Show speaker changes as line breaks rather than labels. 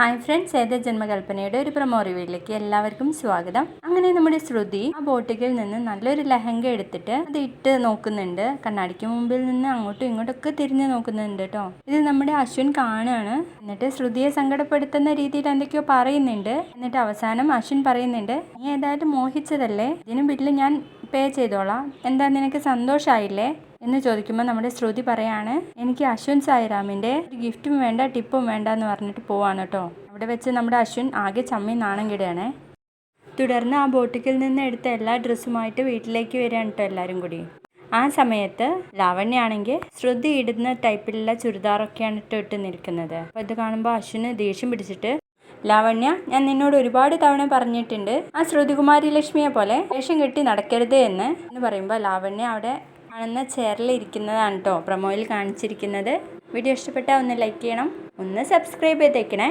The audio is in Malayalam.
ഹായ് ഫ്രണ്ട്സ് ഏത ജന്മകൽപ്പനയുടെ ഒരു പ്രമോ റിവ്യൂയിലേക്ക് എല്ലാവർക്കും സ്വാഗതം. അങ്ങനെ നമ്മുടെ ശ്രുതി ആ ബോട്ടിക്കിൽ നിന്ന് നല്ലൊരു ലഹങ്ക എടുത്തിട്ട് അത് ഇട്ട് നോക്കുന്നുണ്ട്. കണ്ണാടിക്ക് മുമ്പിൽ നിന്ന് അങ്ങോട്ടും ഇങ്ങോട്ടൊക്കെ തിരിഞ്ഞ് നോക്കുന്നുണ്ട് കേട്ടോ ഇത് നമ്മുടെ അശ്വിൻ കാണുകയാണ്. എന്നിട്ട് ശ്രുതിയെ സങ്കടപ്പെടുത്തുന്ന രീതിയിൽ എന്തൊക്കെയോ പറയുന്നുണ്ട്. എന്നിട്ട് അവസാനം അശ്വിൻ പറയുന്നുണ്ട് നീ ഏതായാലും മോഹിച്ചതല്ലേ? ഇതിനും ബില്ല് ഞാൻ പേ ചെയ്തോളാം. എന്താ നിനക്ക് സന്തോഷമായില്ലേ എന്ന് ചോദിക്കുമ്പോൾ നമ്മുടെ ശ്രുതി പറയാണ് എനിക്ക് അശ്വിൻ സായിറാമിന്റെ ഒരു ഗിഫ്റ്റും വേണ്ട ടിപ്പും വേണ്ട എന്ന് പറഞ്ഞിട്ട് പോവാണ് കേട്ടോ അവിടെ വെച്ച് നമ്മുടെ അശ്വിൻ ആകെ ചമ്മി നാണം കിടയാണ് തുടർന്ന് ആ ബോട്ടിക്കിൽ നിന്ന് എടുത്ത എല്ലാ ഡ്രസ്സുമായിട്ട് വീട്ടിലേക്ക് വരികയാണ് കേട്ടോ എല്ലാവരും കൂടി. ആ സമയത്ത് ലാവണ്യാണെങ്കിൽ ശ്രുതി ഇടുന്ന ടൈപ്പിലുള്ള ചുരിദാറൊക്കെയാണ് ഇട്ട് ഇട്ട് നിൽക്കുന്നത്. അപ്പോൾ ഇത് കാണുമ്പോൾ അശ്വിന് ദേഷ്യം പിടിച്ചിട്ട് ലാവണ്യ ഞാൻ നിന്നോട് ഒരുപാട് തവണ പറഞ്ഞിട്ടുണ്ട്. ആ ശ്രുതികുമാരി ലക്ഷ്മിയെ പോലെ വേഷം കെട്ടി നടക്കരുത് എന്ന്. എന്ന് പറയുമ്പോൾ ലാവണ്യ അവിടെ കാണുന്ന ചെയറിൽ ഇരിക്കുന്നതാണ് കേട്ടോ പ്രൊമോയിൽ കാണിച്ചിരിക്കുന്നത്. വീഡിയോ ഇഷ്ടപ്പെട്ടാൽ ഒന്ന് ലൈക്ക് ചെയ്യണം. ഒന്ന് സബ്സ്ക്രൈബ് ചെയ്തേക്കണേ.